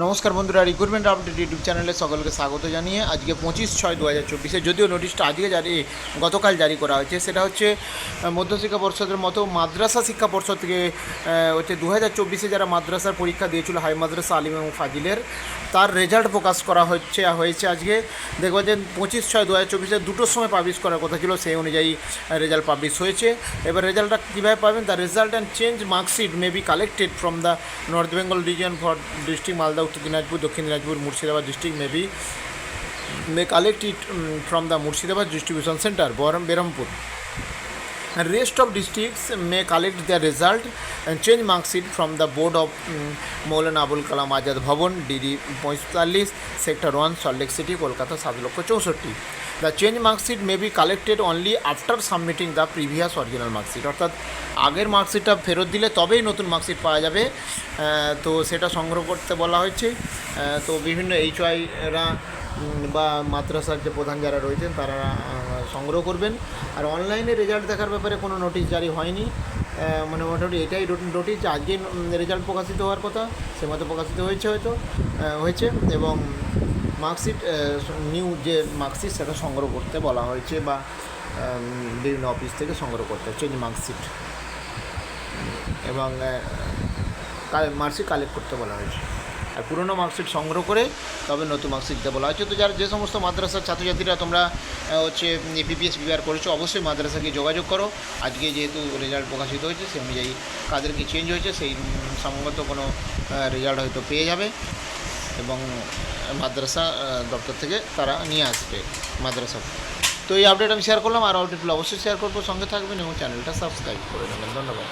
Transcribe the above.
নমস্কার বন্ধুরা recruitment update YouTube চ্যানেলে সকলকে স্বাগত জানিয়ে আজকে পঁচিশ ছয় দু হাজার চব্বিশে যদিও নোটিশটা আজকে জারি, গতকাল জারি করা হয়েছে, সেটা হচ্ছে মধ্যশিক্ষা পর্ষদের মতো মাদ্রাসা শিক্ষা পর্ষদ থেকে হচ্ছে দু হাজার চব্বিশে যারা মাদ্রাসার পরীক্ষা দিয়েছিল হাই মাদ্রাসা আলিম এবং ফাজিলের, তার রেজাল্ট প্রকাশ করা হচ্ছে, হয়েছে আজকে। দেখব যে পঁচিশ ছয় দু হাজার চব্বিশে দুটোর সময় পাবলিশ করার কথা ছিল, সেই অনুযায়ী রেজাল্ট পাবলিশ হয়েছে। এবার রেজাল্টটা কীভাবে পাবেন? The result and change marksheet may be collected from the north Bengal region for district Malda Uttar Dinajpur, Dakshin Dinajpur, Murshidabad district maybe may collect it from the Murshidabad distribution centre বহরম Berhampore. and rest of districts may collect their result and change mark sheet from the board of um, Maulana Abul Kalam Azad Bhavan DD পঁয়তাল্লিশ sector one Salt Lake city Kolkata সাত লক্ষ চৌষট্টি the change marksheet may be collected only after submitting the previous original marksheet অর্থাৎ আগের মার্কশিটটা ফেরত দিলে তবেই নতুন মার্কশিট পাওয়া যাবে। তো সেটা সংগ্রহ করতে বলা হয়েছে। তো বিভিন্ন এইচ ওয়াইরা বা মাদ্রাসার যে প্রধান যারা রয়েছেন, তারা সংগ্রহ করবেন। আর অনলাইনে রেজাল্ট দেখার ব্যাপারে কোনো নোটিশ জারি হয়নি। মানে মোটামুটি এটাই নোটিশ যে আজকে রেজাল্ট প্রকাশিত হওয়ার কথা, সে মতো প্রকাশিত হয়েছে হয়তো হয়েছে এবং মার্কশিট নিউ যে মার্কশিট সেটা সংগ্রহ করতে বলা হয়েছে বা বিভিন্ন অফিস থেকে সংগ্রহ করতে চেঞ্জ মার্কশিট এবং মার্কশিট কালেক্ট করতে বলা হয়েছে। আর পুরনো মার্কশিট সংগ্রহ করে তবে নতুন মার্কশিট দিতে বলা হয়েছে তো যারা যে সমস্ত মাদ্রাসার ছাত্রছাত্রীরা তোমরা হচ্ছে পিপিএস প্রিপেয়ার করেছ, অবশ্যই মাদ্রাসাকে যোগাযোগ করো। আজকে যেহেতু রেজাল্ট প্রকাশিত হয়েছে সেই অনুযায়ী কাদের কি চেঞ্জ হয়েছে, সেই সম্ভবত কোনো রেজাল্ট হয়তো পেয়ে যাবে এবং মাদ্রাসা দপ্তর থেকে তারা নিয়ে আসবে মাদ্রাসা। তো এই আপডেট আমি শেয়ার করলাম, আর আপডেটগুলো অবশ্যই শেয়ার করব। সঙ্গে থাকবেন এবং চ্যানেলটা সাবস্ক্রাইব করে নেবেন। ধন্যবাদ।